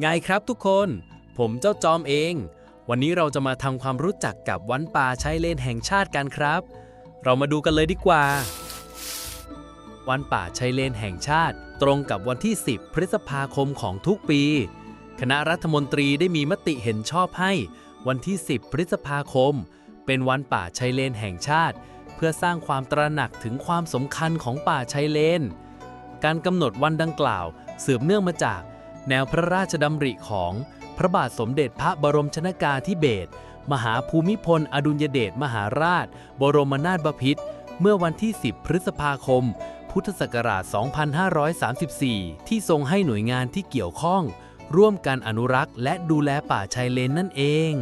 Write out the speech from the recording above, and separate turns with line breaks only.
ไงครับทุกคน ผมเจ้าจอมเอง วันนี้เราจะมาทำความรู้จักกับวันป่าชายเลนแห่งชาติกันครับ เรามาดูกันเลยดีกว่า วันป่าชายเลนแห่งชาติ ตรงกับวันที่ 10 พฤษภาคมของทุกปี คณะรัฐมนตรีได้มีมติเห็นชอบให้ วันที่ 10 พฤษภาคม เป็นวันป่าชายเลนแห่งชาติ เพื่อสร้างความตระหนักถึงความสำคัญของป่าชายเลน การกำหนดวันดังกล่าวสืบเนื่องมาจาก แนวพระราชดำริของพระบาทสมเด็จพระบรมชนากาธิเบศรมหาภูมิพล อดุลยเดชมหาราช บรมนาถบพิตรเมื่อวันที่ 10 พฤษภาคม พุทธศักราช 2534 ที่ทรงให้หน่วยงานที่เกี่ยวข้อง ร่วมกันอนุรักษ์และดูแลป่าชายเลนนั่นเอง